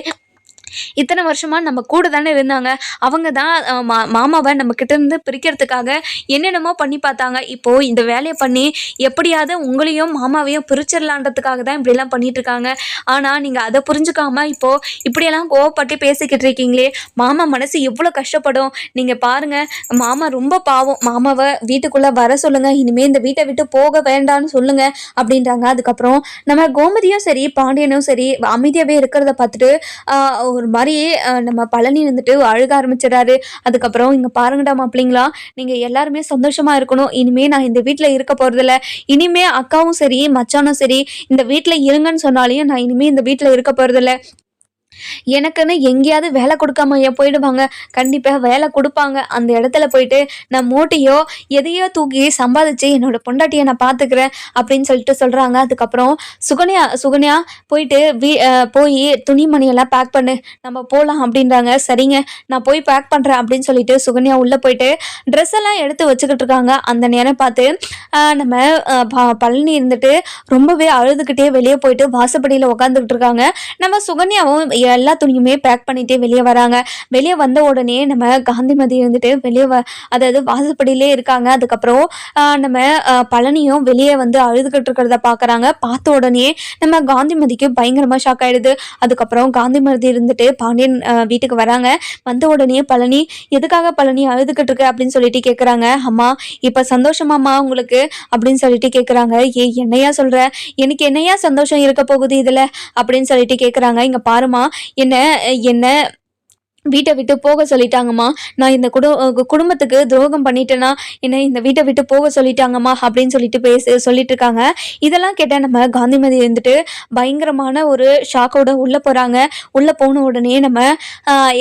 இத்தனை வருஷமாக நம்ம கூட தானே இருந்தாங்க. அவங்க தான் மா மாமாவை நம்ம இருந்து பிரிக்கிறதுக்காக என்னென்னமோ பண்ணி பார்த்தாங்க. இப்போது இந்த வேலையை பண்ணி எப்படியாவது உங்களையும் மாமாவையும் பிரிச்சிடலான்றதுக்காக தான் இப்படிலாம் பண்ணிகிட்ருக்காங்க இருக்காங்க. ஆனால் நீங்கள் அதை புரிஞ்சுக்காம இப்போது இப்படியெல்லாம் கோவப்பட்டு பேசிக்கிட்டு இருக்கீங்களே மாமா மனசு எவ்வளோ கஷ்டப்படும். நீங்கள் பாருங்கள் மாமா ரொம்ப பாவம். மாமாவை வீட்டுக்குள்ளே வர சொல்லுங்கள் இனிமேல் இந்த வீட்டை விட்டு போக வேண்டாம்னு சொல்லுங்கள் அப்படின்றாங்க. அதுக்கப்புறம் நம்ம கோமதியும் சரி பாண்டியனும் சரி அமைதியாகவே இருக்கிறத பார்த்துட்டு ஒரு மாதிரி நம்ம பழனி வந்துட்டு அழுக ஆரம்பிச்சிடறாரு. அதுக்கப்புறம் இங்கே பாருங்கடா மாப்பிள்ளைங்களா நீங்கள் எல்லாருமே சந்தோஷமாக இருக்கணும். இனிமே நான் இந்த வீட்டில் இருக்க போகிறதில்ல இனிமே அக்காவும் சரி மச்சானும் சரி இந்த வீட்டில் இருங்கன்னு சொன்னாலையும் நான் இனிமே இந்த வீட்டில் இருக்க போகிறதில்ல எனக்குன்னு எங்கேயாவது வேலை கொடுக்காம ஏன் போயிடுவாங்க? கண்டிப்பாக வேலை கொடுப்பாங்க. அந்த இடத்துல போயிட்டு நான் மூட்டையோ எதையோ தூக்கி சம்பாதிச்சு என்னோட பொண்டாட்டியை நான் பார்த்துக்கிறேன் அப்படின்னு சொல்லிட்டு சொல்கிறாங்க அதுக்கப்புறம் சுகன்யா சுகன்யா போயிட்டு வீ போய் துணிமணியெல்லாம் பேக் பண்ணு. நம்ம போகலாம் அப்படின்றாங்க. சரிங்க நான் போய் பேக் பண்ணுறேன் அப்படின்னு சொல்லிட்டு சுகன்யா உள்ளே போயிட்டு ட்ரெஸ் எல்லாம் எடுத்து வச்சுக்கிட்டு இருக்காங்க. அந்த நேரம் பார்த்து நம்ம பழனி இருந்துட்டு ரொம்பவே அழுதுகிட்டே வெளியே போயிட்டு வாசப்படியில் உட்காந்துக்கிட்டு இருக்காங்க. நம்ம சுகன்யாவும் எல்லா துணியுமே பேக் பண்ணிட்டே வெளியே வராங்க. வெளியே வந்த உடனே நம்ம காந்திமதி இருந்துட்டு வெளியே வ அதாவது வாசப்படியிலே இருக்காங்க. அதுக்கப்புறம் நம்ம பழனியும் வெளியே வந்து அழுதுகிட்டு இருக்கிறத பார்க்குறாங்க பார்த்த உடனே நம்ம காந்திமதிக்கு பயங்கரமாக ஷாக் ஆயிடுது. அதுக்கப்புறம் காந்திமதி இருந்துட்டு பாண்டியன் வீட்டுக்கு வராங்க. வந்த உடனே பழனி எதுக்காக பழனி அழுதுகிட்டு இருக்கு? அப்படின்னு சொல்லிட்டு கேட்குறாங்க அம்மா இப்போ சந்தோஷமாம்மா உங்களுக்கு? அப்படின்னு சொல்லிட்டு கேட்குறாங்க ஏ என்னையா சொல்கிற எனக்கு என்னையா சந்தோஷம் இருக்க போகுது இதில்? அப்படின்னு சொல்லிட்டு கேட்குறாங்க இங்கே பாருமா என்ன என்ன வீட்டை விட்டு போக சொல்லிட்டாங்கம்மா. நான் இந்த குடு குடும்பத்துக்கு துரோகம் பண்ணிட்டேன்னா என்ன இந்த வீட்டை விட்டு போக சொல்லிட்டாங்கம்மா அப்படின்னு சொல்லிட்டு பேச சொல்லிட்டு இருக்காங்க இதெல்லாம் கேட்டால் நம்ம காந்திமதி இருந்துட்டு பயங்கரமான ஒரு ஷாக்கோட உள்ளே போகிறாங்க உள்ளே போன உடனே நம்ம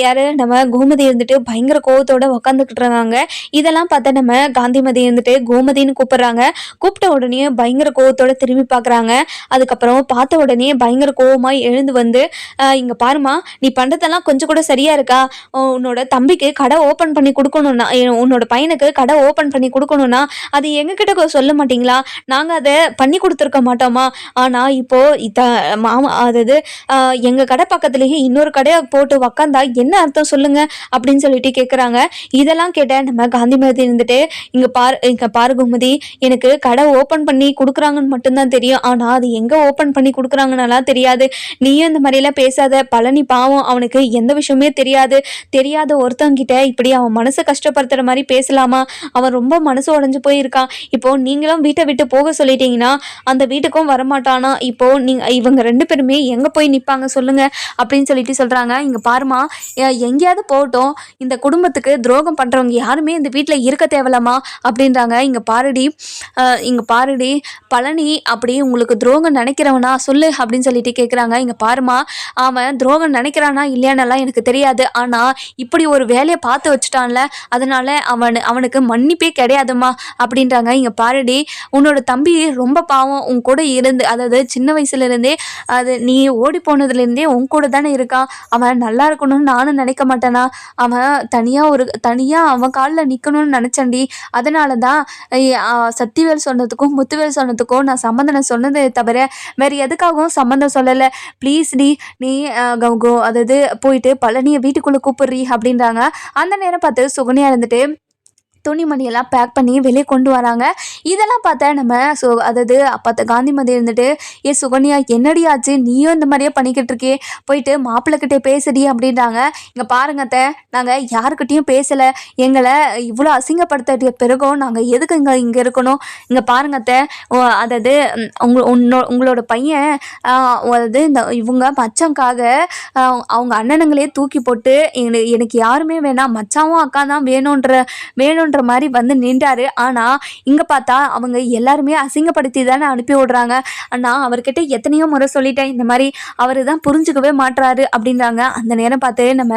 யார் யாரு? நம்ம கோமதி இருந்துட்டு பயங்கர கோவத்தோட உக்காந்துக்கிட்டு இருக்காங்க. இதெல்லாம் பார்த்தா நம்ம காந்திமதி இருந்துட்டு கோமதின்னு கூப்பிடுறாங்க. கூப்பிட்ட உடனே பயங்கர கோவத்தோட திரும்பி பார்க்குறாங்க அதுக்கப்புறம் பார்த்த உடனே பயங்கர கோவமாக எழுந்து வந்து இங்கே பாருமா நீ பண்றதெல்லாம் கொஞ்சம் கூட சரியா இருக்கா இருக்கா? உன்னோட தம்பிக்கு கடை ஓப்பன் பண்ணி கொடுக்கணும்னா உன்னோட பையனுக்கு கடை ஓப்பன் பண்ணி கொடுக்கணும்னா அது எங்ககிட்ட சொல்ல மாட்டீங்களா? நாங்கள் அதை பண்ணி கொடுத்துருக்க மாட்டோமா? ஆனால் இப்போ இத மாமா அதாவது எங்கள் கடை பக்கத்துலேயே இன்னொரு கடையை போட்டு உக்காந்தா என்ன அர்த்தம் சொல்லுங்க? அப்படின்னு சொல்லிட்டு கேட்குறாங்க இதெல்லாம் கேட்ட நம்ம காந்திமதி இருந்துட்டு இங்கே பார் இங்கே பாரு எனக்கு கடை ஓப்பன் பண்ணி கொடுக்குறாங்கன்னு மட்டும்தான் தெரியும். ஆனால் அது எங்கே ஓப்பன் பண்ணி கொடுக்குறாங்கன்னெல்லாம் தெரியாது. நீயும் இந்த மாதிரிலாம் பேசாத பழனி பாவம் அவனுக்கு எந்த விஷயமே தெரியாது. தெரியாத. ஒருத்தங்கிட்ட இப்படி அவன் மனசை கஷ்டப்படுத்துகிற மாதிரி பேசலாமா? அவன் ரொம்ப மனசு உடைஞ்சு போயிருக்கான். இப்போ நீங்களும் வீட்டை விட்டு போக சொல்லிட்டீங்கன்னா அந்த வீட்டுக்கும் வரமாட்டானா? இப்போ நீங்கள் இவங்க ரெண்டு பேருமே எங்கே போய் நிற்பாங்க சொல்லுங்கள் அப்படின்னு சொல்லிட்டு சொல்கிறாங்க இங்கே பாருமா எங்கேயாவது போகட்டும். இந்த குடும்பத்துக்கு துரோகம் பண்ணுறவங்க யாருமே இந்த வீட்டில் இருக்க தேவலாமா அப்படின்றாங்க. இங்கே பாருடி இங்கே பாருடி பழனி அப்படி உங்களுக்கு துரோகம் நினைக்கிறவனா சொல்லு அப்படின்னு சொல்லிட்டு கேட்குறாங்க இங்கே பாருமா அவன் துரோகம் நினைக்கிறானா இல்லையானெல்லாம் எனக்கு தெரியாது. ஆனால் இப்படி ஒரு வேலையை பார்த்து வச்சுட்டான்ல அதனால அவன் அவனுக்கு மன்னிப்பே கிடையாதும்மா அப்படின்றாங்க. இங்கே பாருடி உன்னோட தம்பி ரொம்ப பாவம் உன் கூட இருந்து அதாவது சின்ன வயசுலேருந்தே அது நீ ஓடி போனதுலேருந்தே உன் கூட தானே இருக்கான். அவன் நல்லா இருக்கணும்னு நானும் நினைக்க மாட்டேனா? அவன் தனியாக ஒரு தனியாக அவன் காலில் நிற்கணும்னு நினச்சேன்டி. அதனால தான் சத்திவேல் சொன்னதுக்கும் முத்துவேல் சொன்னதுக்கும் நான் சம்மந்தனை சொன்னதே தவிர வேறு எதுக்காகவும் சம்மந்தம் சொல்லலை. ப்ளீஸ் டி நீ ஆ, அதாவது போயிட்டு பழனியை வீட்டுக்கு வீட்டுக்குள்ளே கூப்பிடுறி அப்படின்றாங்க. அந்த நேரம் பார்த்து சுகன்யா இருந்துட்டு துணிமணியெல்லாம் பேக் பண்ணி வெளியே கொண்டு வராங்க. இதெல்லாம் பார்த்தா நம்ம ஸோ அதாவது அப்போ காந்திமதி இருந்துட்டு ஏ சுகன்யா என்னடி ஆச்சு? நீயும் இந்த மாதிரியே பண்ணிக்கிட்டு இருக்கே. போயிட்டு மாப்பிள்ளைக்கிட்டே பேசுடி அப்படின்றாங்க. இங்கே பாருங்க அத்தை நாங்கள் யாருக்கிட்டேயும் பேசலை. எங்களை இவ்வளோ அசிங்கப்படுத்த பிறகும் நாங்கள் எதுக்கு இங்கே இங்கே இருக்கணும்? இங்கே பாருங்க அத்தை அதாவது உங்க உன்னோ உங்களோட பையன் அதாவது இந்த இவங்க மச்சங்காக அவங்க அண்ணனுங்களே தூக்கி போட்டு எனக்கு எனக்கு யாருமே வேணாம் மச்சாவும் அக்கா தான் வேணுன்ற வேணுன்ற மாதிரி வந்து நின்றாரு. ஆனால் இங்கே பார்த்தா அவங்க எல்லாருமே அசிங்கப்படுத்தி தானே அனுப்பி விடுறாங்க. நான் அவர்கிட்ட எத்தனையோ முறை சொல்லிட்டேன். இந்த மாதிரி அவர் தான் புரிஞ்சுக்கவே மாட்றாரு அப்படின்றாங்க. அந்த நேரம் பார்த்து நம்ம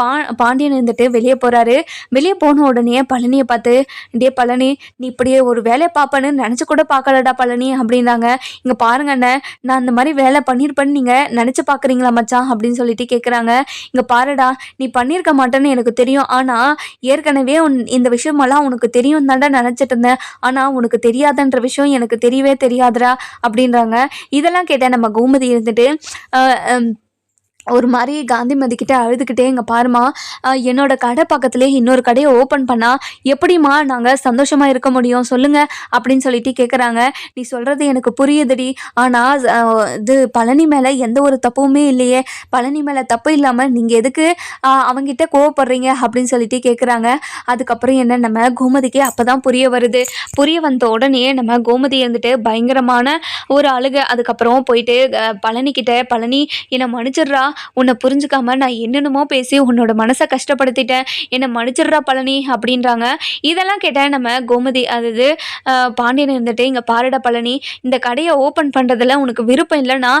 பா பாண்டியன் இருந்துட்டு வெளியே போகிறாரு வெளியே போன உடனே பழனியை பார்த்து டே பழனி நீ இப்படியே ஒரு வேலையை பார்ப்பேன்னு நினச்சி கூட பார்க்கலடா பழனி அப்படின்றாங்க. இங்கே பாருங்க அண்ணன் நான் இந்த மாதிரி வேலை பண்ணியிருப்பேன்னு நீங்கள் நினச்சி பார்க்குறீங்களா மச்சான்? அப்படின்னு சொல்லிட்டு கேட்குறாங்க இங்கே பாருடா நீ பண்ணியிருக்க மாட்டேன்னு எனக்கு தெரியும். ஆனால் ஏற்கனவே உன் இந்த விஷயம் விஷயமெல்லாம் உனக்கு தெரியும் தாண்டா நினச்சிட்டு இருந்தேன். ஆனால் உனக்கு தெரியாதுன்ற விஷயம் எனக்கு தெரியவே தெரியாதுடா அப்படின்றாங்க. இதெல்லாம் கேட்டேன் நம்ம கோமதி இருந்துட்டு. ஒரு மாதிரி காந்திமதி கிட்டே அழுதுகிட்டே இங்கே பாருமா. என்னோட கடை பக்கத்துலேயே இன்னொரு கடையை ஓப்பன் பண்ணால் எப்படிம்மா நாங்கள் சந்தோஷமாக இருக்க முடியும்? சொல்லுங்கள் அப்படின்னு சொல்லிட்டு கேட்குறாங்க நீ சொல்கிறது எனக்கு புரியுதுடி. ஆனால் இது பழனி மேலே எந்த ஒரு தப்புமே இல்லையே. பழனி மேலே தப்பு இல்லாமல் நீங்கள் எதுக்கு அவங்ககிட்ட கோவப்படுறீங்க அப்படின்னு சொல்லிட்டு கேட்குறாங்க அதுக்கப்புறம் என்ன நம்ம கோமதிக்கு அப்போ தான் புரிய வருது. புரிய வந்த உடனே நம்ம கோமதி இருந்துட்டு பயங்கரமான ஒரு அழுகை. அதுக்கப்புறம் போயிட்டு பழனிக்கிட்ட பழனி பழனி என்னை மன்னிச்சிடுறா. உன்னை புரிஞ்சுக்காம நான் என்னென்னமோ பேசி உன்னோட மனசை கஷ்டப்படுத்திட்டேன். என்னை மன்னிச்சிடுறா பழனி அப்படின்றாங்க. இதெல்லாம் கேட்டேன் நம்ம கோமதி அதாவது பாண்டியன் இருந்துட்டு இங்கே பாருடா பழனி இந்த கடையை ஓப்பன் பண்ணுறதுல உனக்கு விருப்பம் இல்லைன்னா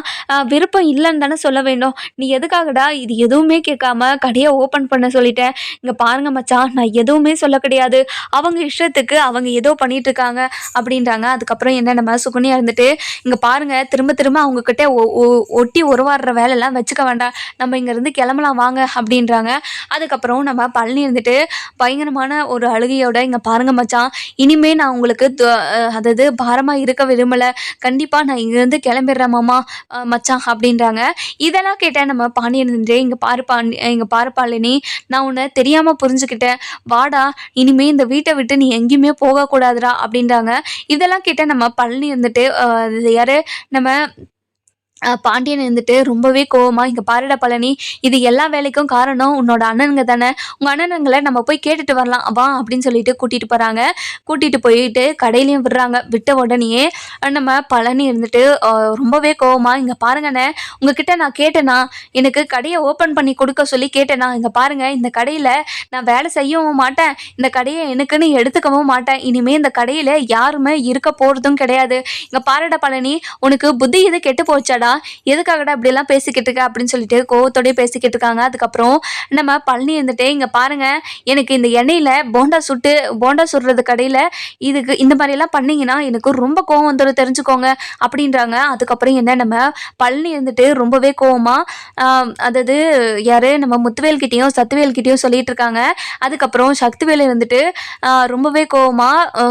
விருப்பம் இல்லைன்னு தானே சொல்ல வேண்டும். நீ எதுக்காகடா இது எதுவுமே கேட்காம கடையை ஓப்பன் பண்ண சொல்லிட்டேன். இங்கே பாருங்க மச்சான் நான் எதுவுமே சொல்ல கிடையாது. அவங்க இஷ்டத்துக்கு அவங்க ஏதோ பண்ணிட்டு இருக்காங்க. அப்படின்றாங்க. அதுக்கப்புறம் என்ன நம்ம சுகுனியா இருந்துட்டு இங்கே பாருங்க திரும்ப திரும்ப அவங்க கிட்ட ஒ- ஒட்டி உருவாடுற வேலைலாம் வச்சுக்க வேண்டாம் நம்ம இங்கேருந்து கிளம்பலாம் வாங்க அப்படின்றாங்க. அதுக்கப்புறம் நம்ம பழனி இருந்துட்டு பயங்கரமான ஒரு அழுகையோட இங்கே பாருங்க மச்சான் இனிமே நான் உங்களுக்கு அதாவது பாரமாக இருக்க விரும்பலை. கண்டிப்பாக நான் இங்கேருந்து கிளம்பிடுறேன் மாமா மச்சான் அப்படின்றாங்க. இதெல்லாம் கேட்டேன் நம்ம பாண்டியன் இருந்துட்டு இங்கே பாரு பாண்டி இங்கே பாரு பாலினி நான் உன்னை தெரியாமல் புரிஞ்சுக்கிட்டேன். வாடா இனிமே இந்த வீட்டை விட்டு நீ எங்கேயுமே போகக்கூடாதுடா அப்படின்றாங்க. இதெல்லாம் கேட்டால் நம்ம பழனி இருந்துட்டு அஹ், நம்ம பாண்டியன் இருந்துட்டு ரொம்பவே கோவமா இங்கே பாருடா பழனி இது எல்லா வேலைக்கும் காரணம் உன்னோட அண்ணனுங்க தானே. உங்கள் அண்ணனுங்களை நம்ம போய் கேட்டுட்டு வரலாம் வா அப்படின்னு சொல்லிட்டு கூட்டிகிட்டு போகிறாங்க கூட்டிகிட்டு போயிட்டு கடையிலையும் விடுறாங்க. விட்ட உடனேயே நம்ம பழனி இருந்துட்டு ரொம்பவே கோவமா இங்கே பாருங்கண்ணே உங்ககிட்ட நான் கேட்டேனா எனக்கு கடையை ஓப்பன் பண்ணி கொடுக்க சொல்லி கேட்டேனா இங்கே பாருங்க இந்த கடையில் நான் வேலை செய்யவும் மாட்டேன். இந்த கடையை எனக்குன்னு எடுத்துக்கவும் மாட்டேன். இனிமே இந்த கடையில் யாருமே இருக்க போகிறதும் கிடையாது. இங்கே பாருடா பழனி உனக்கு புத்தி இது கெட்டு போச்சாடா? எதுக்காகடா இப்படிலாம் பேசிக்கிட்டு இருக்க? அப்படின்னு சொல்லிட்டு கோவத்தோடய பேசிக்கிட்டு இருக்காங்க. அதுக்கப்புறம் நம்ம பழனி இருந்துட்டு இங்கே பாருங்க எனக்கு இந்த எண்ணெயில் போண்டா சுட்டு போண்டா சுடுறது கடையில் இதுக்கு இந்த மாதிரிலாம் பண்ணிங்கன்னா எனக்கு ரொம்ப கோவம் வந்துடும் தெரிஞ்சுக்கோங்க அப்படின்றாங்க. அதுக்கப்புறம் என்ன நம்ம பழனி இருந்துட்டு ரொம்பவே கோவமாக அதாவது யாரு? நம்ம முத்துவேல்கிட்டயும் சத்துவேல்கிட்டேயும் சொல்லிட்டு இருக்காங்க. அதுக்கப்புறம் சக்திவேல் இருந்துட்டு ரொம்பவே கோவமாக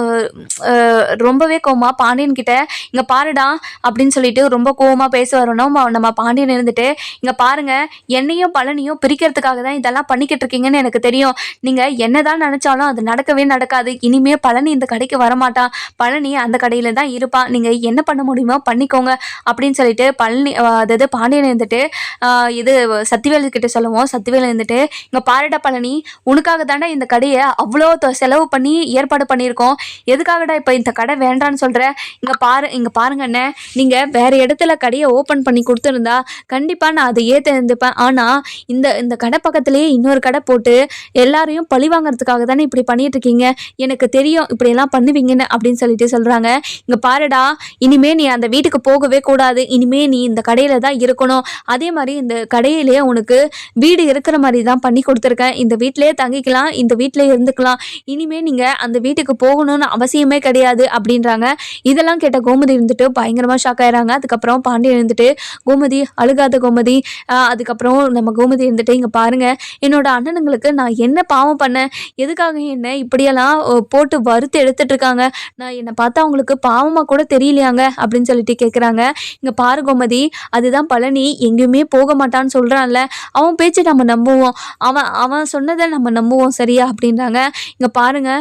ரொம்பவே கோவமாக பாண்டியன் இங்கே பாருடா அப்படின்னு சொல்லிட்டு ரொம்ப கோவமாக பேச வரணும் நம்ம பாண்டியன் இருந்துட்டு இங்க பாருங்க என்னையும் பழனியும் பிரிக்கிறதுக்காக தான் இதெல்லாம் பண்ணிக்கிட்டு இருக்கீங்கன்னு எனக்கு தெரியும். நீங்க என்னதான் நினைச்சாலும் அது நடக்கவே நடக்காது. இனிமே பழனி இந்த கடைக்கு வரமாட்டான் பழனி அந்த கடையில தான் இருப்பான் நீங்க என்ன பண்ண முடியுமோ பண்ணிக்கோங்க அப்படின்னு சொல்லிட்டு பழனி அதாவது பாண்டியன் இருந்துட்டு இது சத்திவேலு கிட்ட சொல்லுவோம். சத்திவேலு இருந்துட்டு இங்க பாருடா பழனி உனக்காக தாண்டா இந்த கடையை அவ்வளோ தொ- செலவு பண்ணி ஏற்பாடு பண்ணியிருக்கோம். எதுக்காகடா இப்போ இந்த கடை வேண்டான்னு சொல்கிற இங்கே பாரு இங்கே பாருங்க அண்ணே. நீங்க வேற இடத்துல கடையை ஓப்பன் பண்ணி கொடுத்துருந்தா கண்டிப்பாக நான் அதை ஏற்றிருந்துப்பேன் ஆனால் இந்த இந்த கடை பக்கத்துலேயே இன்னொரு கடை போட்டு எல்லாரையும் பழி வாங்குறதுக்காக தானே இப்படி பண்ணிட்டு இருக்கீங்க எனக்கு தெரியும் இப்படியெல்லாம் பண்ணுவீங்கன்னு அப்படின்னு சொல்லிட்டு சொல்கிறாங்க இங்கே பாருடா இனிமே நீ அந்த வீட்டுக்கு போகவே கூடாது. இனிமே நீ இந்த கடையில் தான் இருக்கணும். அதே மாதிரி இந்த கடையிலேயே உனக்கு வீடு இருக்கிற மாதிரி தான் பண்ணி கொடுத்துருக்கேன். இந்த வீட்டிலேயே தங்கிக்கலாம் இந்த வீட்டிலே இருந்துக்கலாம். இனிமே நீங்கள் அந்த வீட்டுக்கு போகணும்னு அவசியமே கிடையாது அப்படின்றாங்க. இதெல்லாம் கேட்ட கோமதி இருந்துட்டு பயங்கரமாக ஷாக் ஆயிடுறாங்க அதுக்கப்புறம் பாண்டியன் இருந்துட்டு கோமதி அழுகாத கோமதி அதுக்கப்புறம் நம்ம கோமதி இருந்துட்டு இங்கே பாருங்க. என்னோட அண்ணனுங்களுக்கு நான் என்ன பாவம் பண்ணேன் எதுக்காக என்ன இப்படியெல்லாம் போட்டு வறுத்து எடுத்துட்டு இருக்காங்க. நான் என்னை பார்த்தா அவங்களுக்கு பாவமாக கூட தெரியலையாங்க அப்படின்னு சொல்லிட்டு கேட்குறாங்க இங்கே பாரு கோமதி அதுதான் பழனி எங்கேயுமே போக மாட்டான்னு சொல்கிறான்ல அவன் பேச்சு நம்ம நம்புவோம். அவன் அவன் சொன்னதை நம்ம நம்புவோம் சரியா? அப்படின்றாங்க. இங்கே பாருங்க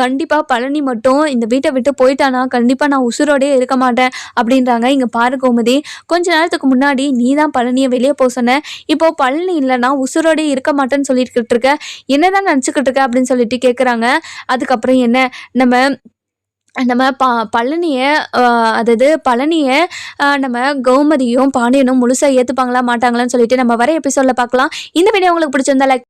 கண்டிப்பாக பழனி மட்டும் இந்த வீட்டை விட்டு போயிட்டானா கண்டிப்பாக நான் உசுரோடே இருக்க மாட்டேன் அப்படின்றாங்க. இங்கே பாரு கோமதி கொஞ்ச நேரத்துக்கு முன்னாடி நீ தான் பழனியை வெளியே போக சொன்ன. இப்போ பழனி இல்லைன்னா உசுரோடே இருக்க மாட்டேன்னு சொல்லிட்டு இருக்க. என்னதான் நினச்சிக்கிட்டு இருக்க அப்படின்னு சொல்லிட்டு கேட்குறாங்க அதுக்கப்புறம் என்ன? நம்ம நம்ம ப பழனியை அதாவது பழனியை நம்ம கௌமதியும் பாண்டியனும் முழுசாக ஏற்றுப்பாங்களா மாட்டாங்களான்னு சொல்லிட்டு நம்ம வர எபிசோடில் பார்க்கலாம். இந்த வீடியோ உங்களுக்கு பிடிச்சிருந்தா லைக்